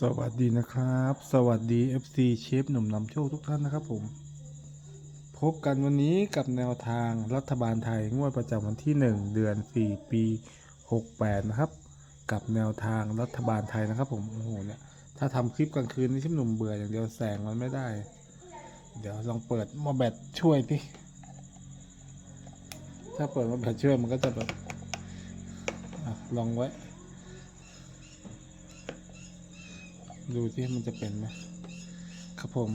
สวัสดีนะครับ สวัสดี FC เชฟหนุ่มนำโชคทุกท่านนะครับผม พบกันวันนี้กับแนวทางรัฐบาลไทยงวดประจำวันที่ 1 เดือน 4 ปี 68 นะครับ กับแนวทางรัฐบาลไทยนะครับผมโอ้โหเนี่ยถ้าทำคลิปกลางคืนนี่เชฟหนุ่มเบื่ออย่างเดียวแสงมันไม่ได้ เดี๋ยวลองเปิดมอแบตช่วยดิถ้าเปิดมอแบตช่วยมันก็จะแบบอลองไว้ ดูที่มันจะเป็นไหมครับผม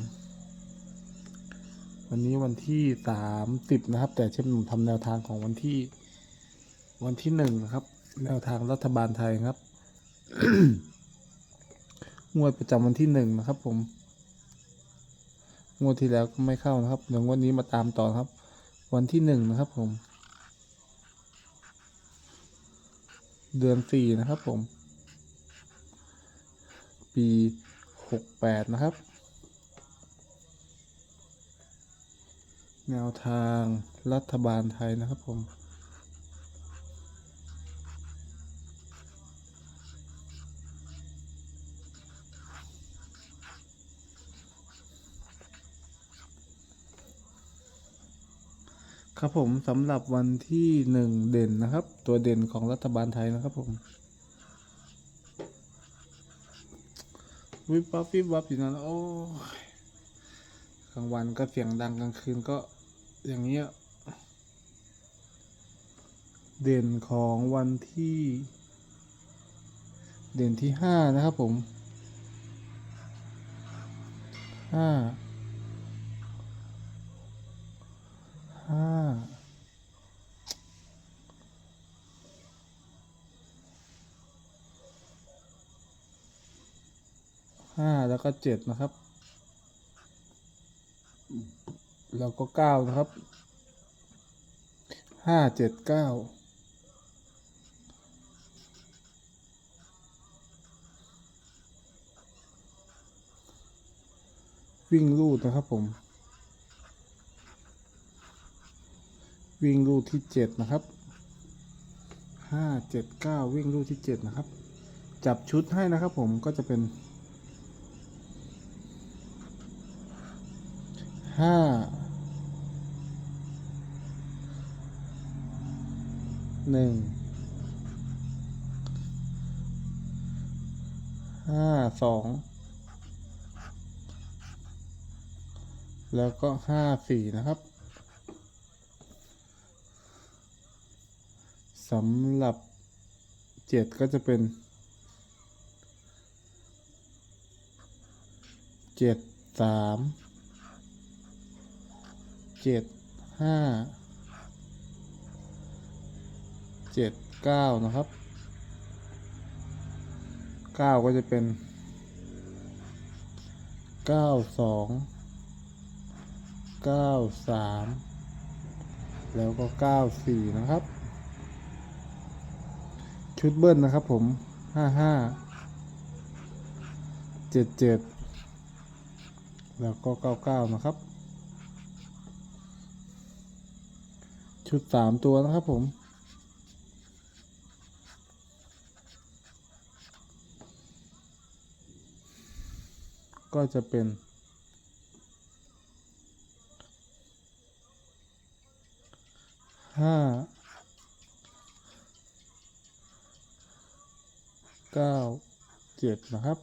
วันนี้วันที่สามสิบนะครับ แต่เช่นผมทำแนวทางของวันที่ วันที่หนึ่งนะครับ แนวทางรัฐบาลไทยครับงวดประจำวันที่หนึ่งนะครับ ผมงวดที่แล้วก็ไม่เข้านะครับเดี๋ยวงวดนี้มาตามต่อครับ วันที่หนึ่งนะครับ ผม เดือนสี่นะครับ ผม ปีหกแปดนะครับ แนวทางรัฐบาลไทยนะครับผมครับผมสำหรับวันที่หนึ่งเด่นนะครับ ตัวเด่นของรัฐบาลไทยนะครับผม วิบวับวิบวับอยู่นั่นโอ้ยกลางวันก็เสียงดังกลางคืนก็อย่างเงี้ย เด่นของวันที่ เด่นที่ห้านะครับผมห้า ห้าแล้วก็เจ็ดนะครับ แล้วก็เก้านะครับห้าเจ็ดเก้าวิ่งลูดนะครับผม วิ่งลูดที่เจ็ดนะครับห้าเจ็ดเก้าวิ่งลูดที่เจ็ดนะครับ จับชุดให้นะครับผมก็จะเป็น ห้าหนึ่งห้าสองแล้วก็ห้าสี่นะครับสำหรับเจ็ดก็จะเป็นเจ็ดสาม เจ็ดห้าเจ็ดเก้านะครับเก้าก็จะเป็นเก้าสองเก้าสามแล้วก็เก้าสี่นะครับ ชุดเบิ้ลนะครับผมห้าห้าเจ็ดเจ็ดแล้วก็เก้าเก้านะครับ ชุดสามตัวนะครับผม ก็จะเป็นห้าเก้าเจ็ดนะครับ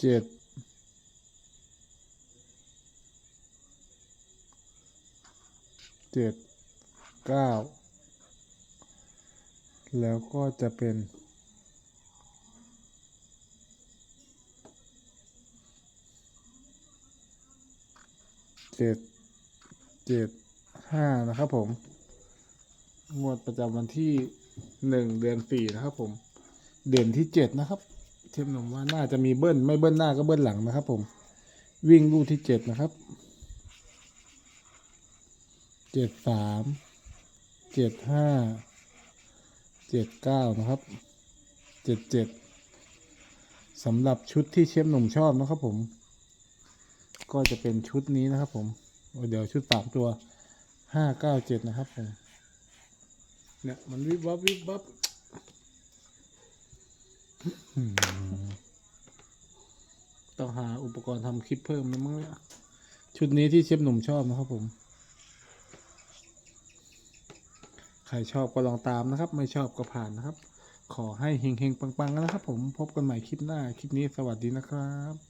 เจ็ด เจ็ดเก้าแล้วก็จะเป็นเจ็ดเจ็ดห้านะครับผม งวดประจำวันที่หนึ่งเดือนสี่นะครับผม เด่นที่เจ็ดนะครับ เทมหนุ่มว่าน่าจะมีเบิ้ลไม่เบิ้ลหน้าก็เบิ้ลหลังนะครับผม วิ่งลูกที่เจ็ดนะครับ เจ็ดสามเจ็ดห้าเจ็ดเก้านะครับเจ็ดเจ็ดสำหรับชุดที่เชฟหนุ่มชอบนะครับผม ก็จะเป็นชุดนี้นะครับผมเดี๋ยวชุดสามตัวห้าเก้าเจ็ดนะครับผมเนี่ยมันวิบวับวิบวับต้องหาอุปกรณ์ทำคลิปเพิ่มนะมั้งเนี่ยชุดนี้ที่เชฟหนุ่มชอบนะครับผม ใครชอบก็ลองตามนะครับ ไม่ชอบก็ผ่านนะครับ ขอให้เฮงๆปังๆนะครับ ผมพบกันใหม่คลิปหน้า คลิปนี้สวัสดีนะครับ